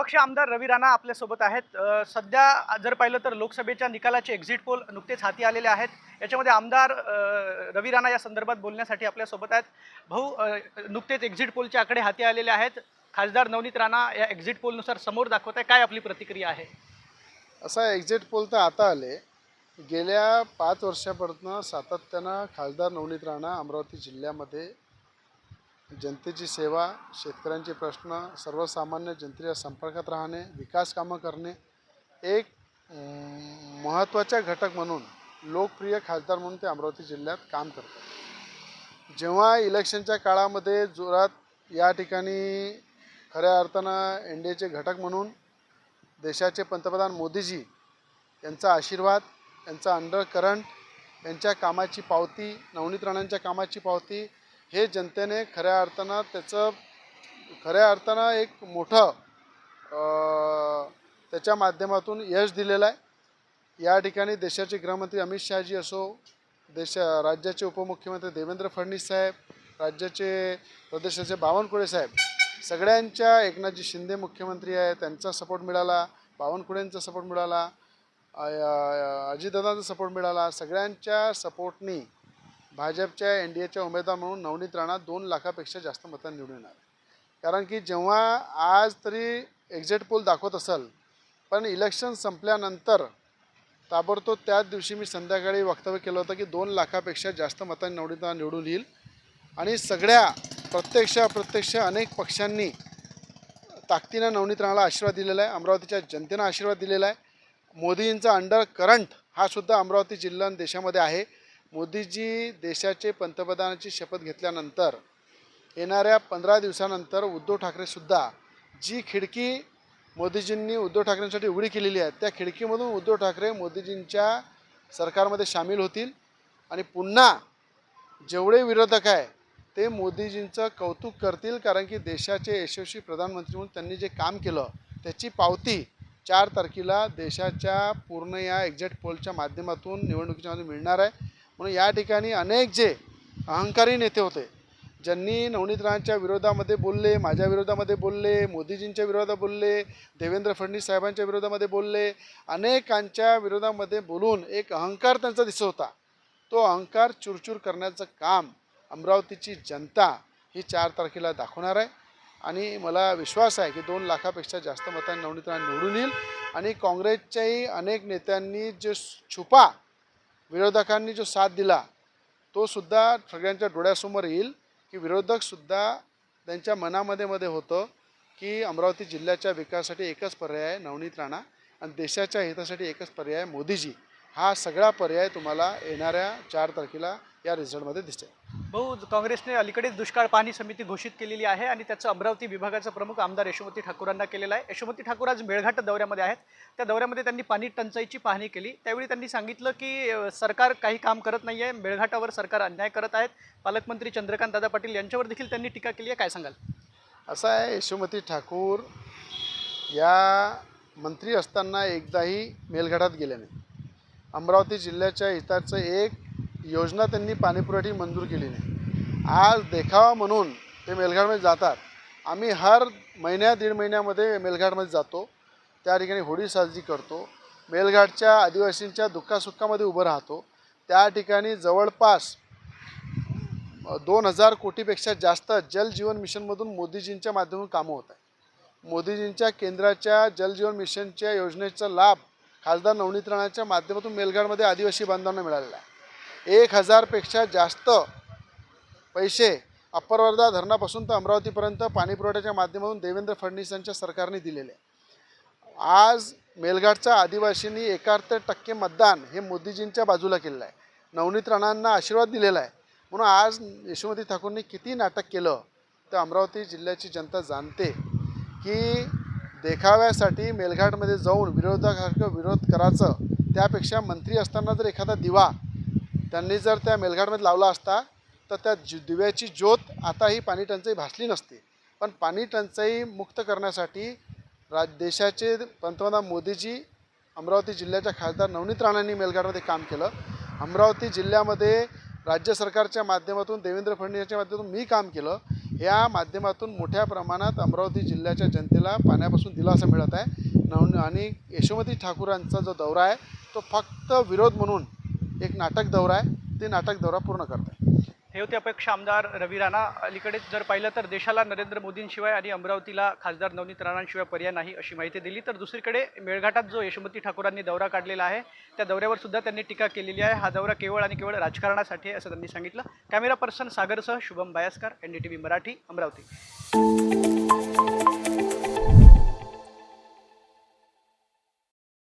अपक्ष आमदार रवी राणा आपल्यासोबत आहेत. सध्या जर पाहिलं तर लोकसभेच्या निकालाचे एक्झिट पोल नुकतेच हाती आलेले आहेत. याच्यामध्ये आमदार रवी राणा या संदर्भात बोलण्यासाठी आपल्यासोबत आहेत. भाऊ नुकतेच एक्झिट पोलचे आकडे हाती आलेले आहेत. खासदार नवनीत राणा या एक्झिट पोलनुसार समोर दाखवत आहे. काय आपली प्रतिक्रिया आहे? असा एक्झिट पोल तर आता आले. गेल्या पाच वर्षापासून सातत्यानं खासदार नवनीत राणा अमरावती जिल्ह्यामध्ये जनतेची सेवा शेतकऱ्यांचे प्रश्न सर्वसामान्य जनतेच्या संपर्कात राहणे विकास कामं करणे एक महत्त्वाचा घटक म्हणून लोकप्रिय खासदार म्हणून ते अमरावती जिल्ह्यात काम करतात. जेव्हा इलेक्शनच्या काळामध्ये जोरात या ठिकाणी खऱ्या अर्थानं एन डी एचे घटक म्हणून देशाचे पंतप्रधान मोदीजी यांचा आशीर्वाद यांचा अंडर करंट यांच्या कामाची पावती नवनीत राणांच्या कामाची पावती हे जनतेने खऱ्या अर्थानं त्याचं खऱ्या अर्थानं एक मोठं त्याच्या माध्यमातून यश दिलेलं आहे. या ठिकाणी देशाचे गृहमंत्री अमित शहाजी असो देशा राज्याचे उपमुख्यमंत्री देवेंद्र फडणवीस साहेब राज्याचे प्रदेशाचे बावनकुळे साहेब सगळ्यांच्या एकनाथजी शिंदे मुख्यमंत्री आहे त्यांचा सपोर्ट मिळाला बावनकुळेंचा सपोर्ट मिळाला अजितदादांचा सपोर्ट मिळाला सगळ्यांच्या सपोर्टनी भाजपच्या एन डी एच्या उमेदवार म्हणून नवनीत राणा दोन लाखापेक्षा जास्त मतांनी निवडून येणार कारण की जेव्हा आज तरी एक्झिट पोल दाखवत असेल पण इलेक्शन संपल्यानंतर ताबडतोब त्याच दिवशी मी संध्याकाळी वक्तव्य केलं होतं की दोन लाखापेक्षा जास्त मतांनी नवनीत राणा निवडून येईल. आणि सगळ्या प्रत्यक्ष अप्रत्यक्ष अनेक पक्षांनी ताकदीनं नवनीत राणाला आशीर्वाद दिलेला आहे अमरावतीच्या जनतेनं आशीर्वाद दिलेला आहे. मोदींचा अंडर करंट हा सुद्धा अमरावती जिल्हा आणि देशामध्ये आहे. मोदीजी देशाचे पंतप्रधानाची शपथ घेतल्यानंतर येणाऱ्या पंधरा दिवसानंतर उद्धव ठाकरेसुद्धा जी खिडकी मोदीजींनी उद्धव ठाकरेंसाठी उघडी केलेली आहे त्या खिडकीमधून उद्धव ठाकरे मोदीजींच्या सरकारमध्ये सामील होतील. आणि पुन्हा जेवढे विरोधक आहे ते मोदीजींचं कौतुक करतील कारण की देशाचे यशस्वी प्रधानमंत्री म्हणून त्यांनी जे काम केलं त्याची पावती चार तारखेला देशाच्या पूर्ण या एक्झॅक्ट पोलच्या माध्यमातून निवडणुकीच्यामध्ये मिळणार आहे. म्हणून या ठिकाणी अनेक जे अहंकारी नेते होते ज्यांनी नवनीतरावांच्या विरोधामध्ये बोलले माझ्या विरोधामध्ये बोलले मोदीजींच्या विरोधात बोलले देवेंद्र फडणवीस साहेबांच्या विरोधामध्ये बोलले अनेकांच्या विरोधामध्ये बोलून एक अहंकार त्यांचा दिसत होता. तो अहंकार चुरचूर करण्याचं काम अमरावतीची जनता ही चार तारखेला दाखवणार आहे. आणि मला विश्वास आहे की दोन लाखापेक्षा जास्त मतांनी नवनीत निवडून येईल. आणि काँग्रेसच्याही अनेक नेत्यांनी जे छुपा विरोधकांनी जो साथ दिला तो सुद्धा सगळ्यांच्या डोळ्यासमोर येईल की विरोधकसुद्धा त्यांच्या मनामध्ये मध्ये होतं की अमरावती जिल्ह्याच्या विकासासाठी एकच पर्याय आहे नवनीत राणा आणि देशाच्या हितासाठी एकच पर्याय आहे मोदीजी. हा सगळा पर्याय तुम्हाला येणाऱ्या चार तारखेला या रिझल्टमध्ये दिसेल. भाऊ काँग्रेसने अलीकडेच दुष्काळ पाहणी समिती घोषित केलेली आहे आणि त्याचं अमरावती विभागाचा प्रमुख आमदार यशोमती ठाकूरांना केलेला आहे. यशोमती ठाकूर आज मेळघाट दौऱ्यामध्ये आहेत. त्या दौऱ्यामध्ये त्यांनी पाणी टंचाईची पाहणी केली. त्यावेळी त्यांनी सांगितलं की सरकार काही काम करत नाही आहे मेळघाटावर सरकार अन्याय करत आहेत. पालकमंत्री चंद्रकांत दादा पाटील यांच्यावर देखील त्यांनी टीका केली आहे. काय सांगाल? असं आहे यशोमती ठाकूर या मंत्री असताना एकदाही मेलघाटात गेल्याने नाही अमरावती जिल्ह्याच्या हिताचं एक योजना त्यांनी पाणीपुरवठी मंजूर केली नाही. आज देखावा म्हणून ते मेलघाटमध्ये जातात. आम्ही हर महिन्या दीड महिन्यामध्ये मेलघाटमध्ये जातो. त्या ठिकाणी होळी साजरी करतो. मेलघाटच्या आदिवासींच्या दुःखासुखामध्ये उभं राहतो. त्या ठिकाणी जवळपास दोन हजार कोटीपेक्षा जास्त जल जीवन मिशनमधून मोदीजींच्या माध्यमातून कामं होत आहे मोदीजींच्या केंद्राच्या जल जीवन मिशनच्या योजनेचा लाभ खासदार नवनीत राणाच्या माध्यमातून मेलघाटमध्ये आदिवासी बांधवांना मिळालेला आहे. एक हजारपेक्षा जास्त पैसे अपरवर्धा धरणापासून तर अमरावतीपर्यंत पाणीपुरवठ्याच्या माध्यमातून देवेंद्र फडणवीस यांच्या सरकारने दिलेले. आहे आज मेलघाटच्या आदिवासींनी एकाहत्तर टक्के मतदान हे मोदीजींच्या बाजूला केलेलं आहे. नवनीत राणांना आशीर्वाद दिलेला आहे. म्हणून आज यशोमती ठाकूरनी किती नाटक केलं तर अमरावती जिल्ह्याची जनता जाणते की देखाव्यासाठी मेलघाटमध्ये जाऊन विरोधासारखं विरोध करायचं त्यापेक्षा मंत्री असताना जर एखादा दिवा त्यांनी जर त्या मेलघाटमध्ये लावला असता तर त्या ज दिव्याची ज्योत आता ही पाणी टंचाई भासली नसते. पण पाणी टंचाई मुक्त करण्यासाठी राज देशाचे पंतप्रधान मोदीजी अमरावती जिल्ह्याच्या खासदार नवनीत राणांनी मेलघाटमध्ये काम केलं. अमरावती जिल्ह्यामध्ये राज्य सरकारच्या माध्यमातून देवेंद्र फडणवीसच्या माध्यमातून मी काम केलं. या माध्यमातून मोठ्या प्रमाणात अमरावती जिल्ह्याच्या जनतेला पाण्यापासून दिलासा मिळत आहे. नव आणि यशोमती ठाकूरांचा जो दौरा आहे तो फक्त विरोध म्हणून एक नाटक दौरा आहे. ते नाटक दौरा पूर्ण करत आहे. हे होते अपेक्षा आमदार रवी राणा. अलीकडेच जर पाहिलं तर देशाला नरेंद्र मोदींशिवाय आणि अमरावतीला खासदार नवनीत राणांशिवाय पर्याय नाही अशी माहिती दिली. तर दुसरीकडे मेळघाटात जो यशोमती ठाकूरांनी दौरा काढलेला आहे त्या दौऱ्यावर सुद्धा त्यांनी टीका केलेली आहे. हा दौरा केवळ आणि केवळ राजकारणासाठी आहे असं त्यांनी सांगितलं. Camera person सागरसह Shubham Bayaskar N D T V Marathi Amravati.